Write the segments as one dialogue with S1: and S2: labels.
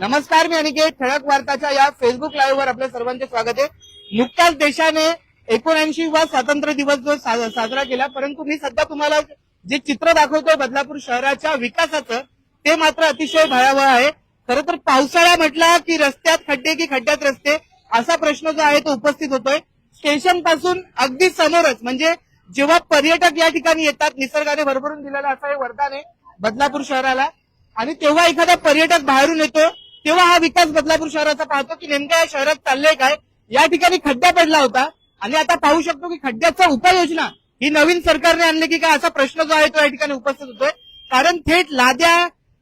S1: नमस्कार मी अनिकेत ठळक वार्ताच्या या फेसबुक लाईव्ह वर आपल्या सर्वांचे स्वागत आहे. नुकताच देशाने एकोणऐंशी वा स्वातंत्र्य दिवस जो साजरा केला परंतु मी सध्या तुम्हाला जे चित्र दाखवतोय बदलापूर शहराच्या विकासाचं ते मात्र अतिशय भयावह आहे. खरं तर पावसाळा म्हटला की रस्त्यात खड्डे की खड्ड्यात रस्ते असा प्रश्न जो आहे तो उपस्थित होतोय. स्टेशनपासून अगदी समोरच म्हणजे जेव्हा पर्यटक या ठिकाणी येतात निसर्गाने भरभरून दिलेला असा हे वरदान आहे बदलापूर शहराला. आणि तेव्हा एखादा पर्यटक बाहेरून येतो तेव्हा हा विकास बदलापूर शहराचा पाहतो की नेमक्या या शहरात चाललंय काय? या ठिकाणी खड्डा पडला होता. आणि आता पाहू शकतो की खड्ड्याचा उपाययोजना ही नवीन सरकारने आणली की काय असा प्रश्न जो आहे तो या ठिकाणी उपस्थित होतोय. कारण थेट लाद्या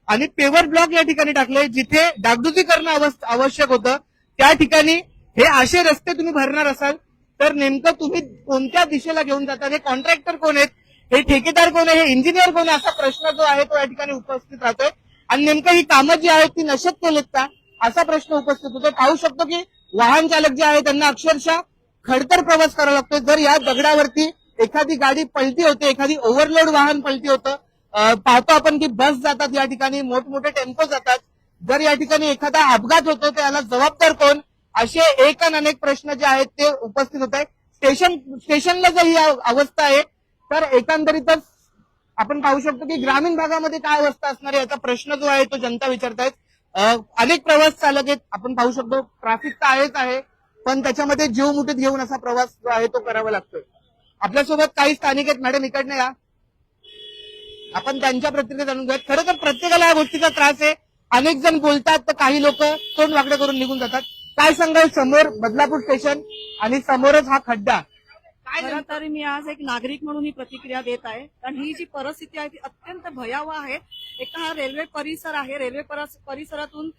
S1: आणि पेवर ब्लॉक या ठिकाणी टाकले जिथे डागडुजी करणं आवश्यक होतं. त्या ठिकाणी हे असे रस्ते तुम्ही भरणार असाल तर नेमकं तुम्ही कोणत्या दिशेला घेऊन जातात हे कॉन्ट्रॅक्टर कोण आहेत? हे ठेकेदार कोण आहे? हे इंजिनियर कोण आहे? असा प्रश्न जो आहे तो या ठिकाणी उपस्थित राहतोय. आणि नेमकं ही कामं जी आहेत ती नशेत केलेत का? असा प्रश्न उपस्थित होतो. पाहू शकतो की वाहन चालक जे आहे त्यांना अक्षरशः खडतर प्रवास करावा लागतो जर या दगडावरती एखादी गाडी पलटी होते एखादी ओव्हरलोड वाहन पलटी होतं पाहतो आपण की बस जातात या ठिकाणी मोठमोठे टेम्पो जातात. जर या ठिकाणी एखादा अपघात होतो त्याला जबाबदार कोण? असे एक आणि अनेक प्रश्न जे आहेत ते उपस्थित होत आहेत. स्टेशन स्टेशनला जर ही अवस्था आहे तर एकंदरीतच आपण पाहू शकतो की ग्रामीण भागामध्ये काय अवस्था असणार आहे याचा प्रश्न जो आहे तो जनता विचारतायत. अनेक प्रवास चालक आहेत. आपण पाहू शकतो ट्रॅफिक तर आहेच आहे पण त्याच्यामध्ये जीव मुठीत घेऊन असा प्रवास जो आहे तो करावा लागतोय. आपल्यासोबत काही स्थानिक आहेत मॅडम इकडनं या. आपण त्यांच्या प्रतिक्रिया जाणून घेऊयात. खरं तर प्रत्येकाला या गोष्टीचा त्रास आहे. अनेक जण बोलतात तर काही लोक तोंड वाकडे करून निघून जातात. काय सांगाल? समोर बदलापूर स्टेशन आणि समोरच हा खड्डा.
S2: खरं तर मी आज एक नागरिक म्हणून ही प्रतिक्रिया देत आहे. कारण ही जी परिस्थिती आहे ती अत्यंत भयावह आहे. एक हा रेल्वे परिसर आहे. रेल्वे परस- परिसरातून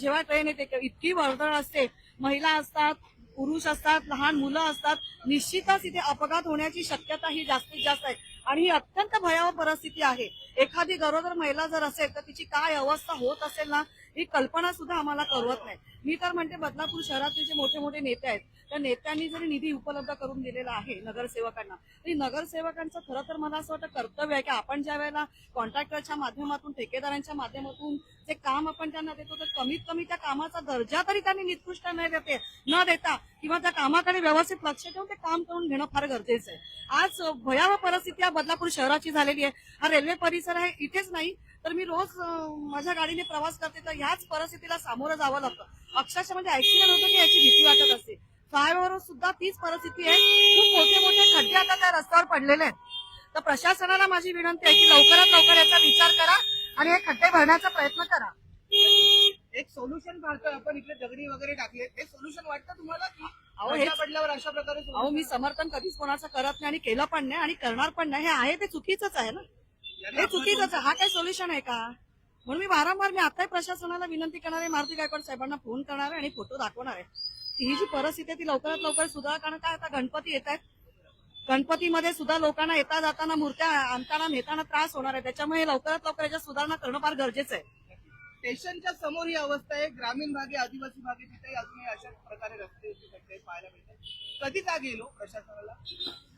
S2: जेव्हा ट्रेन येते इतकी वर्दळ असते. महिला असतात पुरुष असतात लहान मुलं असतात. निश्चितच इथे अपघात होण्याची शक्यता ही जास्तीत जास्त आहे. आणि ही अत्यंत भयावह परिस्थिती आहे. एखादी गरोदर महिला जर असेल तर तिची काय अवस्था होत असेल ना ही कल्पना सुद्धा आम्हाला करवत नाही. मी तर म्हणते बदलापूर शहरातले जे मोठे मोठे नेते आहेत त्या नेत्यांनी जरी निधी उपलब्ध करून दिलेला आहे नगरसेवकांना तरी नगरसेवकांचं खरं तर मला असं वाटतं कर्तव्य आहे की आपण ज्या वेळेला कॉन्ट्रॅक्टरच्या माध्यमातून ठेकेदारांच्या माध्यमातून जे काम आपण त्यांना देतो तर कमीत कमी त्या कामाचा दर्जा तरी त्यांनी निकृष्ट न देते न देता किंवा त्या कामाकडे व्यवस्थित लक्ष ठेवून ते काम करून घेणं फार गरजेचं आहे. आज भयावह परिस्थिती या बदलापूर शहराची झालेली आहे. हा रेल्वे परिसर आहे इथेच नाही तर मी रोज माझ्या गाडीने प्रवास करते तर ह्याच परिस्थितीला सामोरं जावं लागतं. अक्षरशः म्हणजे ऍक्सिडेंट होतो की याची भीती वाटत असते फ्लायओव्हर सुद्धा तीच परिस्थिती आहे. खूप मोठे मोठे खड्डे आता त्या रस्त्यावर पडलेले आहेत. तर प्रशासनाला माझी विनंती आहे की लवकरात लवकर याचा विचार करा आणि हे खड्डे भरण्याचा प्रयत्न करा.
S1: एक सोल्युशन पाहतोय. आपण इकडे दगडी वगैरे टाकले. हे सोल्युशन वाटतं तुम्हाला की
S2: अहो,
S1: खड्डा
S2: हेच-
S1: पडल्यावर अशा प्रकारे
S2: अहो मी समर्थन कधीच कोणाचं करत नाही आणि केलं पण नाही आणि करणार पण नाही. हे आहे ते चुकीचंच आहे ना? हे चुकीचंच आहे. हा काही सोल्युशन आहे का? म्हणून मी वारंवार मी आताही प्रशासनाला विनंती करणार आहे मारुती गायकवाड साहेबांना फोन करणार आहे आणि फोटो दाखवणार. आहे ही जी परिस्थिती आहे ती लवकरात लवकर सुधार कारण काय आता गणपती येत आहेत. गणपतीमध्ये सुद्धा लोकांना येता जाताना मूर्त्या आणताना नेताना त्रास होणार आहे. त्याच्यामुळे लवकरात लवकर याच्यात सुधारणा करणं फार गरजेचं आहे.
S1: स्टेशनच्या समोर ही अवस्था आहे. ग्रामीण भागे आदिवासी भागे तिथे अजूनही अशा प्रकारे रस्ते पाहायला मिळतात. कधी येईल हो प्रशासनाला?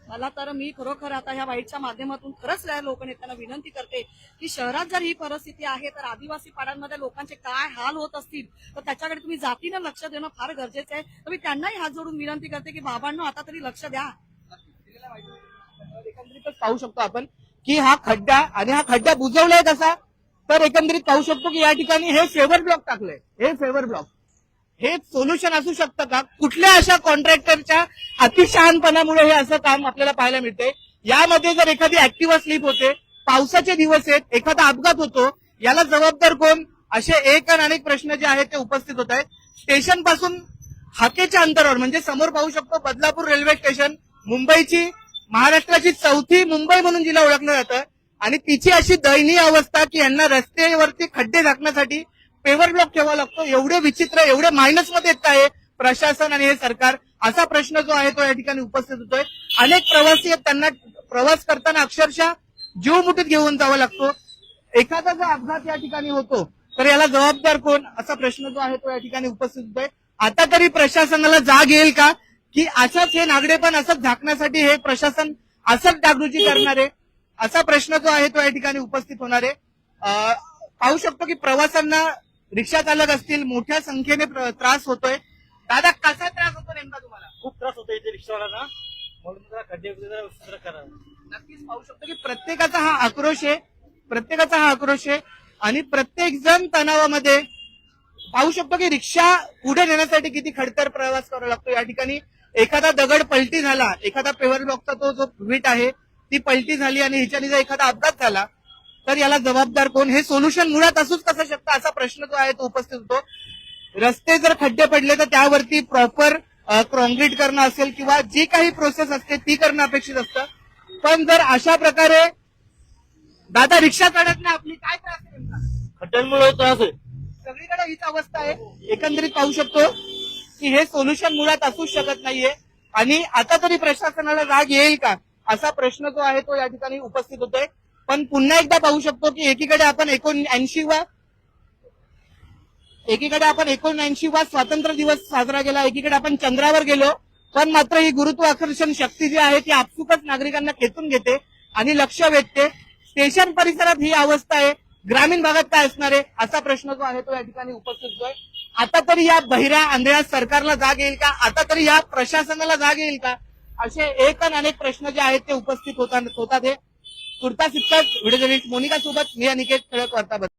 S2: मला तर मी खरोखर आता ह्या वाईटच्या माध्यमातून खरंच या लोकनेत्यांना विनंती करते की शहरात जर ही परिस्थिती आहे तर आदिवासी पाड्यांमध्ये लोकांचे काय हाल होत असतील? तर त्याच्याकडे तुम्ही जातीनं लक्ष देणं फार गरजेचं आहे. तर मी त्यांनाही हात जोडून विनंती करते की बाबांनो आता तरी लक्ष द्या.
S1: एकंदरीतच पाहू शकतो आपण की हा खड्डा आणि हा खड्डा बुजवलाय कसा? तर एकंदरीत पाहू शकतो की या ठिकाणी हे फेवर ब्लॉक टाकलंय. हे फेवर ब्लॉक हे सोल्युशन असू शकतं का? कुठल्या अशा कॉन्ट्रॅक्टरच्या अतिशहानपणामुळे हे असं काम आपल्याला पाहायला मिळते यामध्ये जर एखादी ऍक्टिव्ह स्लिप होते पावसाचे दिवस आहेत एखादा अपघात होतो याला जबाबदार कोण? असे एक आणि अनेक प्रश्न जे आहेत ते उपस्थित होत आहेत. स्टेशनपासून हाकेच्या अंतरावर म्हणजे समोर पाहू शकतो बदलापूर रेल्वे स्टेशन मुंबईची महाराष्ट्राची चौथी मुंबई म्हणून जिला ओळखलं जातं. आणि तिची अशी दयनीय अवस्था की यांना रस्त्यावरती खड्डे झाकण्यासाठी पेवर ब्लॉक ठेवावा लागतो. एवढे विचित्र एवढे मायनसमध्ये येत आहे प्रशासन आणि हे सरकार. असा प्रश्न जो आहे तो या ठिकाणी उपस्थित होतोय. अनेक प्रवासी आहेत त्यांना प्रवास करताना अक्षरशः जीव मुठीत घेऊन जावा लागतो. एखादा जर अपघात या ठिकाणी होतो तर याला जबाबदार कोण? असा प्रश्न जो आहे तो या ठिकाणी उपस्थित होतोय. आता तरी प्रशासनाला जाग येईल का? की अशाच हे नागडेपण असंच झाकण्यासाठी हे प्रशासन असंच डागडुजी करणार? आहे असा प्रश्न जो आहे तो या ठिकाणी उपस्थित होणार आहे. पाहू शकतो की प्रवाशांना रिक्षा चालक असतील मोठ्या संख्येने त्रास होतोय. दादा कसा त्रास होतो नेमका तुम्हाला?
S3: खूप त्रास होतो इथे करा.
S1: नक्कीच पाहू शकतो की प्रत्येकाचा हा आक्रोश आहे. प्रत्येकाचा हा आक्रोश आहे. आणि प्रत्येक जण तणावामध्ये पाहू शकतो की रिक्षा पुढे नेण्यासाठी किती खडतर प्रवास करावा लागतो. या ठिकाणी एखादा दगड पलटी झाला एखादा पेवर ब्लॉकचा तो जो वीट आहे ती पलटी झाली आणि ह्याच्याने जर एखादा अपघात झाला तर याला जबाबदार कोण? हे सोल्युशन मुळात असूच कसं शकतं असा प्रश्न जो आहे तो उपस्थित होतो. रस्ते जर खड्डे पडले तर त्यावरती प्रॉपर कॉन्क्रीट करणं असेल किंवा जी काही प्रोसेस असते ती करणं अपेक्षित असतं. पण जर अशा प्रकारे दादा रिक्षा काढत नाही आपली काय त्रास आहे?
S3: खड्ड्यांमुळे त्रास आहे.
S1: सगळीकडे हीच अवस्था आहे. एकंदरीत पाहू शकतो की हे सोल्युशन मुळात असूच शकत नाहीये. आणि आता तरी प्रशासनाला राग येईल का? असा प्रश्न जो आहे तो या ठिकाणी उपस्थित होतोय. पण पुन्हा एकदा पाहू शकतो की एकीकडे आपण एकोणऐंशी वा एकीकडे आपण एकोणऐंशी वा स्वातंत्र्य दिवस साजरा केला एकीकडे आपण चंद्रावर गेलो. पण मात्र ही गुरुत्वाकर्षण शक्ती जी आहे ती आपसुकच नागरिकांना खेचून घेते आणि लक्ष वेधते. स्टेशन परिसरात ही अवस्था आहे. ग्रामीण भागात काय असणार आहे? असा प्रश्न जो आहे तो या ठिकाणी उपस्थित होतोय. आता तरी या बहिऱ्या आंधळ्या सरकारला जाग येईल का? आता तरी या प्रशासनाला जाग येईल का? असे एक आणि अनेक प्रश्न जे आहेत ते उपस्थित होतात होतात हे. तुर्तास इतकाच व्हिडिओ जर्नलिस्ट मोनिका सोबत मी अनिकेत टिळक वार्ताबद्दल